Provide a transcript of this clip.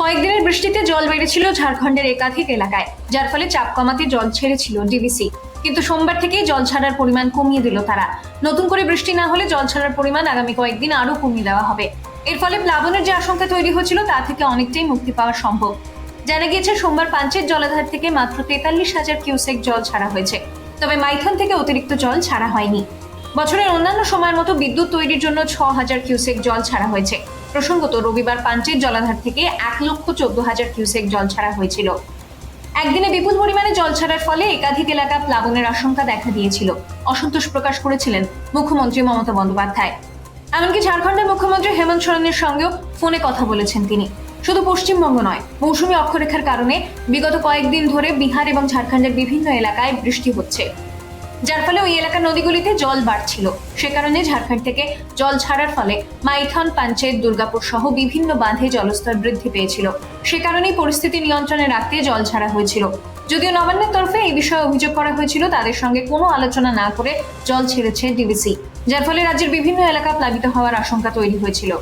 কয়েকদিনের বৃষ্টিতে জল বেড়েছিল ঝাড়খণ্ডের একাধিক এলাকায়, যার ফলে চাপ কমাতে জল ছেড়েছিল ডিবিসি কিন্তু সোমবার থেকেই জল ছাড়ার পরিমাণ কমিয়ে দিল তারা। নতুন করে বৃষ্টি না হলে জল ছাড়ার পরিমাণ আগামী কয়েকদিন আরও কমিয়ে দেওয়া হবে। এর ফলে প্লাবনের যে আশঙ্কা তৈরি হচ্ছিল তা থেকে অনেকটাই মুক্তি পাওয়া সম্ভব। জানা গিয়েছে, সোমবার পাঞ্চের জলাধার থেকে মাত্র তেতাল্লিশ হাজার কিউসেক জল ছাড়া হয়েছে। তবে মাইথন থেকে অতিরিক্ত জল ছাড়া হয়নি। বছরের অন্যান্য সময়ের মতো বিদ্যুৎ তৈরির জন্য ছ হাজার কিউসেক জল ছাড়া হয়েছে। প্রসঙ্গত, রবিবার পাঞ্চের জলাধার থেকে এক লক্ষ চোদ্দ হাজার কিউসেক জল ছাড়া হয়েছিল। একদিনে বিপুল পরিমাণে জল ছাড়ার ফলে একাধিক এলাকা প্লাবনের আশঙ্কা দেখা দিয়েছিল। অসন্তোষ প্রকাশ করেছিলেন মুখ্যমন্ত্রী মমতা বন্দ্যোপাধ্যায়। এমনকি ঝাড়খণ্ডের মুখ্যমন্ত্রী হেমন্ত সোরেনের সঙ্গেও ফোনে কথা বলেছেন তিনি। শুধু পশ্চিমবঙ্গ নয়, মৌসুমী অক্ষরেখার কারণে বিগত কয়েকদিন ধরে বিহার এবং ঝাড়খণ্ডের বিভিন্ন এলাকায় বৃষ্টি হচ্ছে। যার ফলে ওই এলাকার নদীগুলিতে জল বাড়ছিল। সে কারণে ঝাড়খণ্ড থেকে জল ছাড়ার ফলে মাইথন পাঞ্চেত দুর্গাপুর সহ বিভিন্ন বাঁধে জলস্তর বৃদ্ধি পেয়েছিল। সে কারণেই পরিস্থিতি নিয়ন্ত্রণে রাখতে জল ছাড়া হয়েছিল। যদিও নবান্নের তরফে এই বিষয়ে অভিযোগ করা হয়েছিল, তাদের সঙ্গে কোনো আলোচনা না করে জল ছেড়েছে ডিবিসি, যার ফলে রাজ্যের বিভিন্ন এলাকা প্লাবিত হওয়ার আশঙ্কা তৈরি হয়েছিল।